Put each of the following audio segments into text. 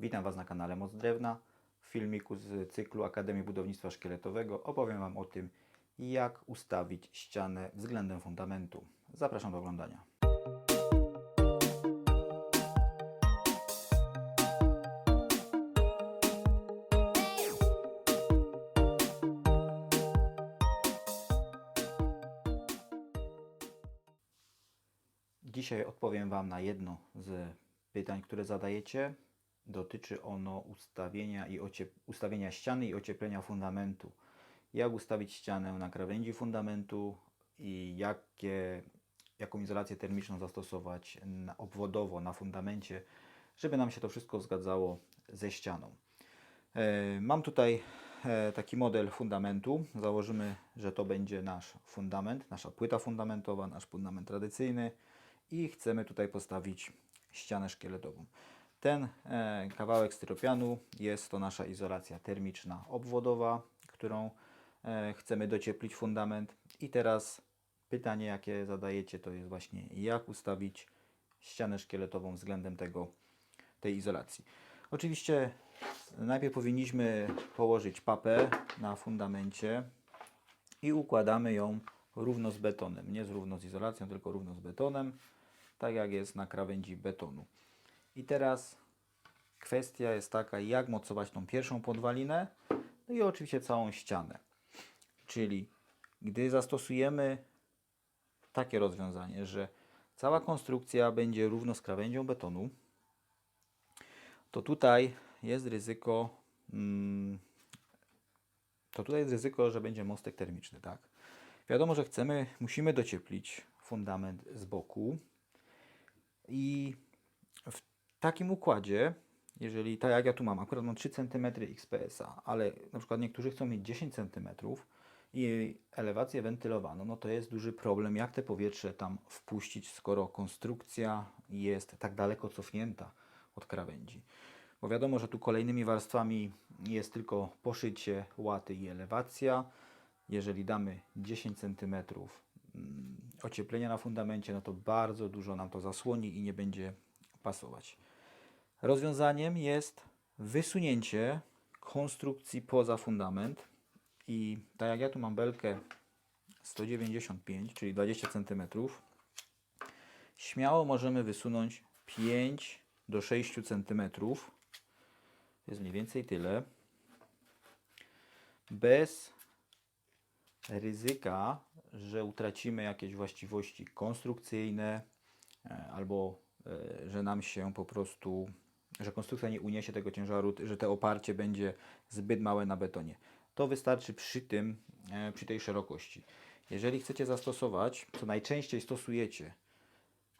Witam Was na kanale Moc Drewna. W filmiku z cyklu Akademii Budownictwa Szkieletowego opowiem Wam o tym, jak ustawić ścianę względem fundamentu. Zapraszam do oglądania. Dzisiaj odpowiem Wam na jedno z pytań, które zadajecie. Dotyczy ono ustawienia, i ustawienia ściany i ocieplenia fundamentu. Jak ustawić ścianę na krawędzi fundamentu i jakie, jaką izolację termiczną zastosować na, obwodowo na fundamencie, żeby nam się to wszystko zgadzało ze ścianą. E, Mam tutaj e, taki model fundamentu. Założymy, że to będzie nasz fundament, nasza płyta fundamentowa, nasz fundament tradycyjny i chcemy tutaj postawić ścianę szkieletową. Ten e, kawałek styropianu jest to nasza izolacja termiczna obwodowa, którą e, chcemy docieplić fundament. I teraz pytanie, jakie zadajecie, to jest właśnie jak ustawić ścianę szkieletową względem tego, tej izolacji. Oczywiście najpierw powinniśmy położyć papę na fundamencie i układamy ją równo z betonem. Nie z równo z izolacją, tylko równo z betonem, tak jak jest na krawędzi betonu. I teraz kwestia jest taka, jak mocować tą pierwszą podwalinę, no i oczywiście całą ścianę. Czyli gdy zastosujemy takie rozwiązanie, że cała konstrukcja będzie równo z krawędzią betonu, to tutaj jest ryzyko, mm, to tutaj jest ryzyko, że będzie mostek termiczny, tak? Wiadomo, że chcemy, musimy docieplić fundament z boku i takim układzie, jeżeli tak jak ja tu mam, akurat mam 3 cm XPS-a, ale na przykład niektórzy chcą mieć 10 cm i elewację wentylowaną, no to jest duży problem, jak te powietrze tam wpuścić, skoro konstrukcja jest tak daleko cofnięta od krawędzi. Bo wiadomo, że tu kolejnymi warstwami jest tylko poszycie, łaty i elewacja. Jeżeli damy 10 cm mm, ocieplenia na fundamencie, no to bardzo dużo nam to zasłoni i nie będzie pasować. Rozwiązaniem jest wysunięcie konstrukcji poza fundament i tak jak ja tu mam belkę 195, czyli 20 cm, śmiało możemy wysunąć 5 do 6 cm. Jest mniej więcej tyle. Bez ryzyka, że utracimy jakieś właściwości konstrukcyjne e, albo e, że nam się po prostu, że konstrukcja nie uniesie tego ciężaru, że to oparcie będzie zbyt małe na betonie. To wystarczy przy tym, e, przy tej szerokości. Jeżeli chcecie zastosować, co najczęściej stosujecie,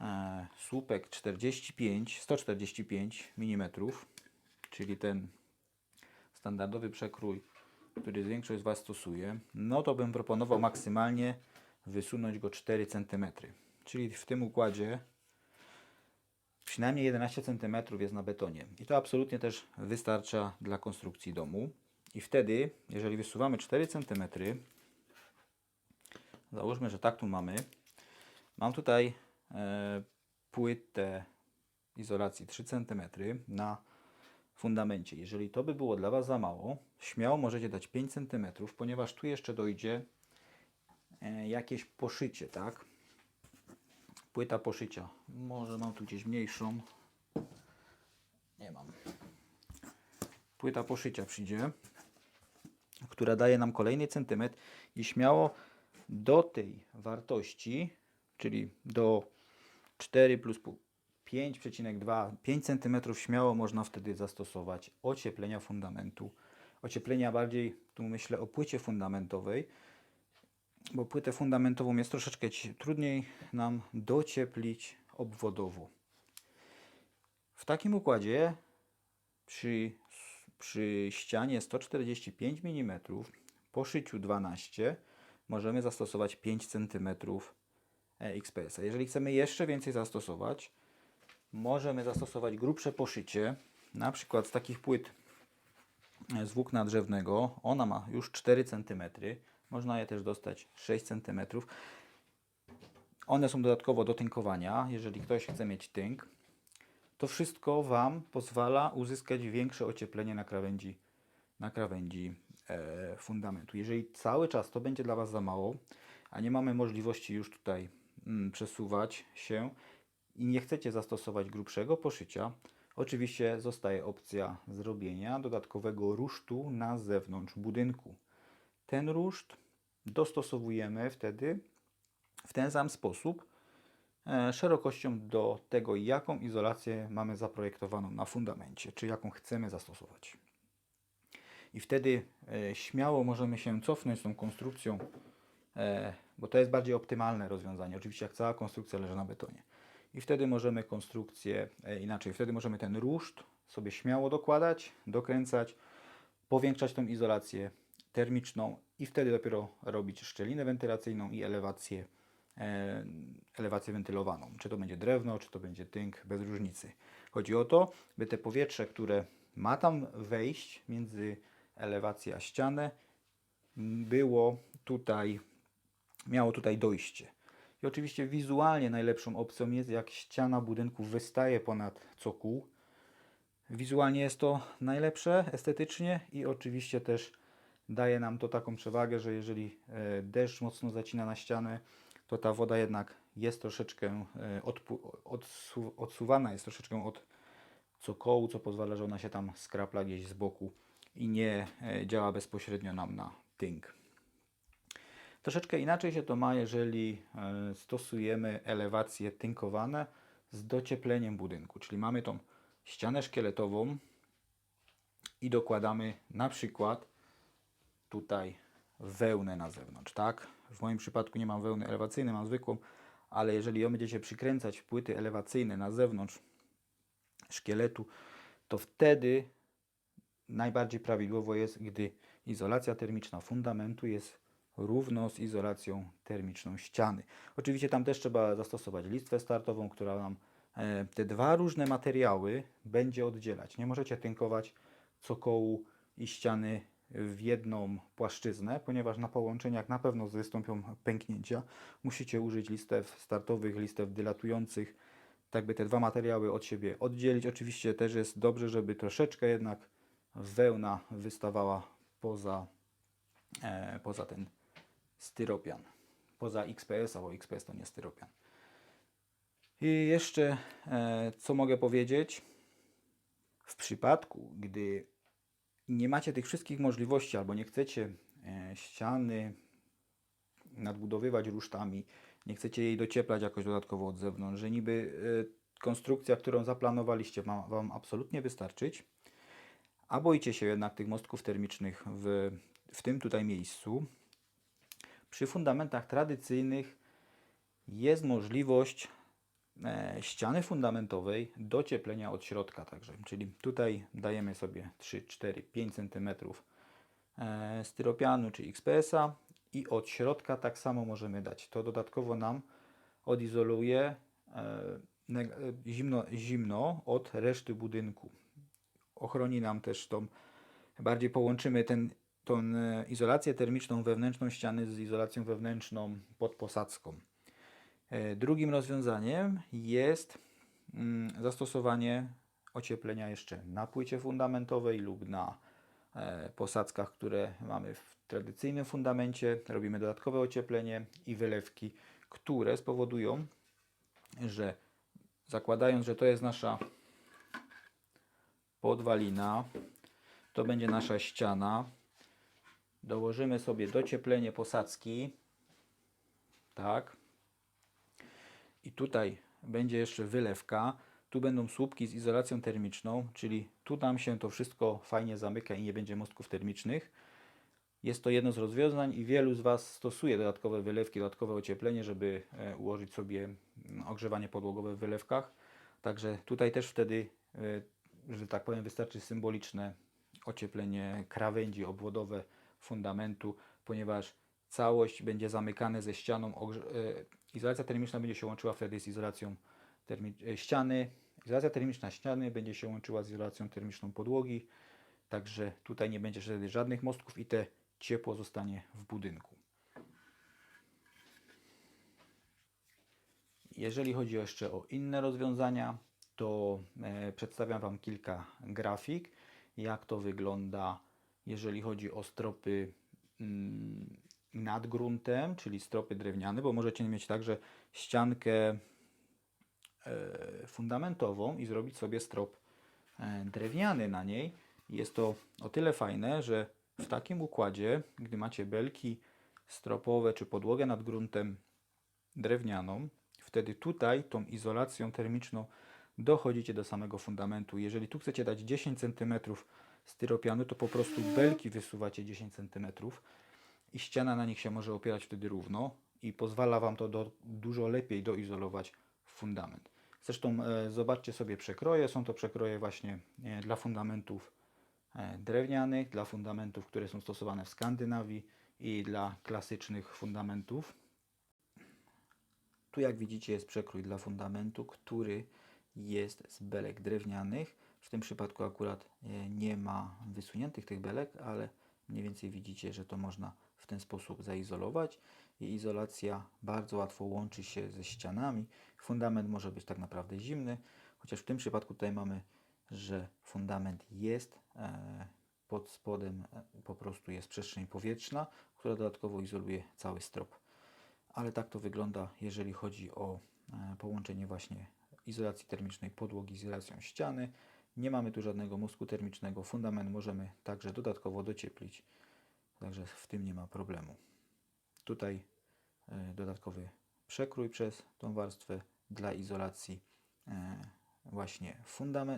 e, słupek 45, 145 mm, czyli ten standardowy przekrój, który większość z Was stosuje, no to bym proponował maksymalnie wysunąć go 4 cm. Czyli w tym układzie przynajmniej 11 cm jest na betonie. I to absolutnie też wystarcza dla konstrukcji domu. I wtedy, jeżeli wysuwamy 4 cm, załóżmy, że tak tu mamy. Mam tutaj e, płytę izolacji 3 cm na fundamencie. Jeżeli to by było dla Was za mało, śmiało możecie dać 5 cm, ponieważ tu jeszcze dojdzie e, jakieś poszycie, tak? Płyta poszycia. Może mam tu gdzieś mniejszą. Nie mam. Płyta poszycia przyjdzie, która daje nam kolejny centymetr i śmiało do tej wartości, czyli do 4 plus pół- 5,2 5 cm śmiało można wtedy zastosować ocieplenia fundamentu. Ocieplenia bardziej, tu myślę o płycie fundamentowej, bo płytę fundamentową jest troszeczkę trudniej nam docieplić obwodowo. W takim układzie przy, przy ścianie 145 mm po szyciu 12 możemy zastosować 5 cm XPS. -a. Jeżeli chcemy jeszcze więcej zastosować, możemy zastosować grubsze poszycie, na przykład z takich płyt z włókna drzewnego. Ona ma już 4 cm. Można je też dostać 6 cm. One są dodatkowo do tynkowania, jeżeli ktoś chce mieć tynk. To wszystko Wam pozwala uzyskać większe ocieplenie na krawędzi, na krawędzi e, fundamentu. Jeżeli cały czas to będzie dla Was za mało, a nie mamy możliwości już tutaj mm, przesuwać się i nie chcecie zastosować grubszego poszycia, oczywiście zostaje opcja zrobienia dodatkowego rusztu na zewnątrz budynku. Ten ruszt dostosowujemy wtedy w ten sam sposób e, szerokością do tego, jaką izolację mamy zaprojektowaną na fundamencie, czy jaką chcemy zastosować. I wtedy e, śmiało możemy się cofnąć z tą konstrukcją, e, bo to jest bardziej optymalne rozwiązanie. Oczywiście jak cała konstrukcja leży na betonie. I wtedy możemy konstrukcję inaczej, wtedy możemy ten ruszt sobie śmiało dokładać, dokręcać, powiększać tą izolację termiczną i wtedy dopiero robić szczelinę wentylacyjną i elewację, e, elewację wentylowaną. Czy to będzie drewno, czy to będzie tynk, bez różnicy. Chodzi o to, by te powietrze, które ma tam wejść między elewację a ścianę, było tutaj, miało tutaj dojście. I oczywiście wizualnie najlepszą opcją jest, jak ściana budynku wystaje ponad cokół. Wizualnie jest to najlepsze, estetycznie i oczywiście też daje nam to taką przewagę, że jeżeli e, deszcz mocno zacina na ścianę, to ta woda jednak jest troszeczkę e, odsu- odsuwana, jest troszeczkę od cokołu, co pozwala, że ona się tam skrapla gdzieś z boku i nie e, działa bezpośrednio nam na tynk. Troszeczkę inaczej się to ma, jeżeli stosujemy elewacje tynkowane z dociepleniem budynku, czyli mamy tą ścianę szkieletową i dokładamy na przykład tutaj wełnę na zewnątrz, tak? W moim przypadku nie mam wełny elewacyjnej, mam zwykłą, ale jeżeli ją będziecie przykręcać płyty elewacyjne na zewnątrz szkieletu, to wtedy najbardziej prawidłowo jest, gdy izolacja termiczna fundamentu jest równo z izolacją termiczną ściany. Oczywiście tam też trzeba zastosować listwę startową, która nam e, te dwa różne materiały będzie oddzielać. Nie możecie tynkować cokołu i ściany w jedną płaszczyznę, ponieważ na połączeniach na pewno wystąpią pęknięcia. Musicie użyć listew startowych, listew dylatujących, tak by te dwa materiały od siebie oddzielić. Oczywiście też jest dobrze, żeby troszeczkę jednak wełna wystawała poza, e, poza ten styropian. Poza XPS, bo XPS to nie styropian. I jeszcze e, co mogę powiedzieć? W przypadku, gdy nie macie tych wszystkich możliwości albo nie chcecie e, ściany nadbudowywać rusztami, nie chcecie jej docieplać jakoś dodatkowo od zewnątrz, że niby e, konstrukcja, którą zaplanowaliście ma Wam absolutnie wystarczyć, a boicie się jednak tych mostków termicznych w, w tym tutaj miejscu, przy fundamentach tradycyjnych jest możliwość ściany fundamentowej docieplenia od środka także. Czyli tutaj dajemy sobie 3, 4, 5 cm e, styropianu czy XPS-a i od środka tak samo możemy dać. To dodatkowo nam odizoluje e, e, zimno, zimno od reszty budynku. Ochroni nam też tą, bardziej połączymy ten, tą e, izolację termiczną wewnętrzną ściany z izolacją wewnętrzną podposadzką. E, Drugim rozwiązaniem jest mm, zastosowanie ocieplenia jeszcze na płycie fundamentowej lub na e, posadzkach, które mamy w tradycyjnym fundamencie. Robimy dodatkowe ocieplenie i wylewki, które spowodują, że zakładając, że to jest nasza podwalina, to będzie nasza ściana. Dołożymy sobie docieplenie posadzki. Tak. I tutaj będzie jeszcze wylewka. Tu będą słupki z izolacją termiczną, czyli tu nam się to wszystko fajnie zamyka i nie będzie mostków termicznych. Jest to jedno z rozwiązań i wielu z Was stosuje dodatkowe wylewki, dodatkowe ocieplenie, żeby e, ułożyć sobie mm, ogrzewanie podłogowe w wylewkach. Także tutaj też wtedy, e, że tak powiem, wystarczy symboliczne ocieplenie krawędzi obwodowe fundamentu, ponieważ całość będzie zamykane ze ścianą. e, Izolacja termiczna będzie się łączyła wtedy z izolacją e, ściany. Izolacja termiczna ściany będzie się łączyła z izolacją termiczną podłogi. Także tutaj nie będzie wtedy żadnych mostków i te ciepło zostanie w budynku. Jeżeli chodzi jeszcze o inne rozwiązania, to e, przedstawiam Wam kilka grafik, jak to wygląda, jeżeli chodzi o stropy mm, nad gruntem, czyli stropy drewniane, bo możecie mieć także ściankę e, fundamentową i zrobić sobie strop e, drewniany na niej. Jest to o tyle fajne, że w takim układzie, gdy macie belki stropowe czy podłogę nad gruntem drewnianą, wtedy tutaj tą izolacją termiczną dochodzicie do samego fundamentu. Jeżeli tu chcecie dać 10 cm styropianu, to po prostu belki wysuwacie 10 cm i ściana na nich się może opierać wtedy równo i pozwala Wam to do, dużo lepiej doizolować fundament. Zresztą e, zobaczcie sobie przekroje. Są to przekroje właśnie e, dla fundamentów e, drewnianych, dla fundamentów, które są stosowane w Skandynawii i dla klasycznych fundamentów. Tu jak widzicie jest przekrój dla fundamentu, który jest z belek drewnianych. W tym przypadku akurat e, nie ma wysuniętych tych belek, ale mniej więcej widzicie, że to można w ten sposób zaizolować i izolacja bardzo łatwo łączy się ze ścianami. Fundament może być tak naprawdę zimny, chociaż w tym przypadku tutaj mamy, że fundament jest e, pod spodem e, po prostu jest przestrzeń powietrzna, która dodatkowo izoluje cały strop. Ale tak to wygląda, jeżeli chodzi o e, połączenie właśnie izolacji termicznej podłogi z izolacją ściany. Nie mamy tu żadnego mózgu termicznego. Fundament możemy także dodatkowo docieplić, także w tym nie ma problemu. Tutaj e, dodatkowy przekrój przez tą warstwę dla izolacji e, właśnie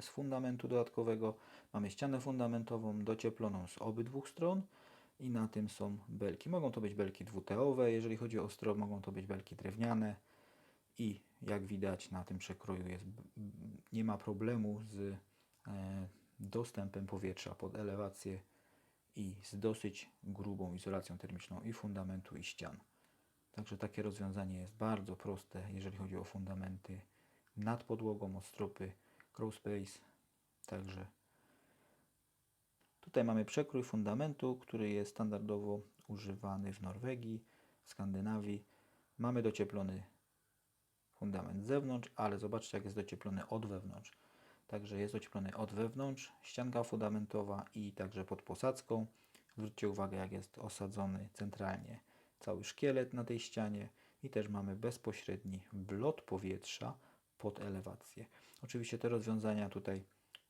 z fundamentu dodatkowego. Mamy ścianę fundamentową docieploną z obydwu stron i na tym są belki. Mogą to być belki dwuteowe, jeżeli chodzi o strop, mogą to być belki drewniane i jak widać na tym przekroju jest, nie ma problemu z e, dostępem powietrza pod elewację i z dosyć grubą izolacją termiczną i fundamentu i ścian. Także takie rozwiązanie jest bardzo proste, jeżeli chodzi o fundamenty nad podłogą, o stropy crawl space. Także tutaj mamy przekrój fundamentu, który jest standardowo używany w Norwegii, w Skandynawii. Mamy docieplony fundament z zewnątrz, ale zobaczcie jak jest docieplony od wewnątrz. Także jest docieplony od wewnątrz, ścianka fundamentowa i także pod posadzką. Zwróćcie uwagę jak jest osadzony centralnie cały szkielet na tej ścianie i też mamy bezpośredni wlot powietrza pod elewację. Oczywiście te rozwiązania tutaj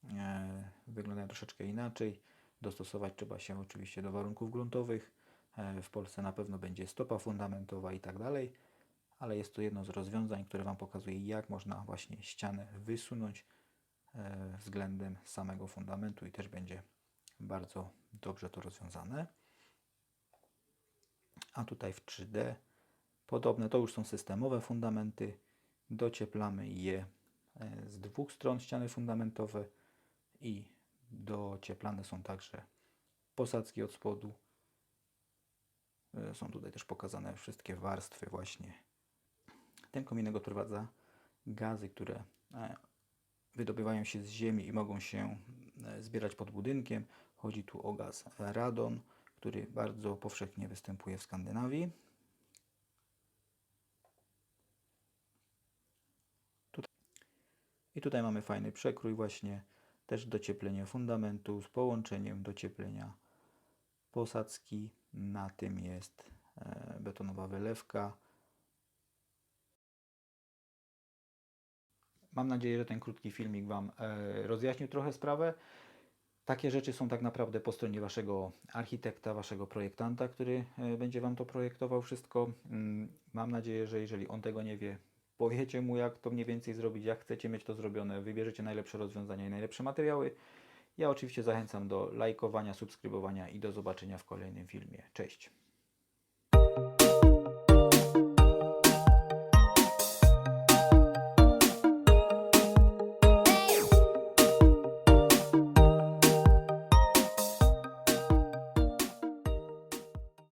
e, wyglądają troszeczkę inaczej. Dostosować trzeba się oczywiście do warunków gruntowych. E, w Polsce na pewno będzie stopa fundamentowa i tak dalej, ale jest to jedno z rozwiązań, które Wam pokazuje, jak można właśnie ścianę wysunąć względem samego fundamentu i też będzie bardzo dobrze to rozwiązane. A tutaj w 3D podobne to już są systemowe fundamenty. Docieplamy je e, z dwóch stron ściany fundamentowe i docieplane są także posadzki od spodu. E, są tutaj też pokazane wszystkie warstwy właśnie. Ten kominek odprowadza gazy, które e, wydobywają się z ziemi i mogą się zbierać pod budynkiem. Chodzi tu o gaz radon, który bardzo powszechnie występuje w Skandynawii. I tutaj mamy fajny przekrój właśnie, też docieplenie fundamentu z połączeniem docieplenia posadzki. Na tym jest e, betonowa wylewka. Mam nadzieję, że ten krótki filmik Wam e, rozjaśnił trochę sprawę. Takie rzeczy są tak naprawdę po stronie Waszego architekta, Waszego projektanta, który e, będzie Wam to projektował wszystko. Mm, mam nadzieję, że jeżeli on tego nie wie, powiecie mu jak to mniej więcej zrobić, jak chcecie mieć to zrobione, wybierzecie najlepsze rozwiązania i najlepsze materiały. Ja oczywiście zachęcam do lajkowania, subskrybowania i do zobaczenia w kolejnym filmie. Cześć!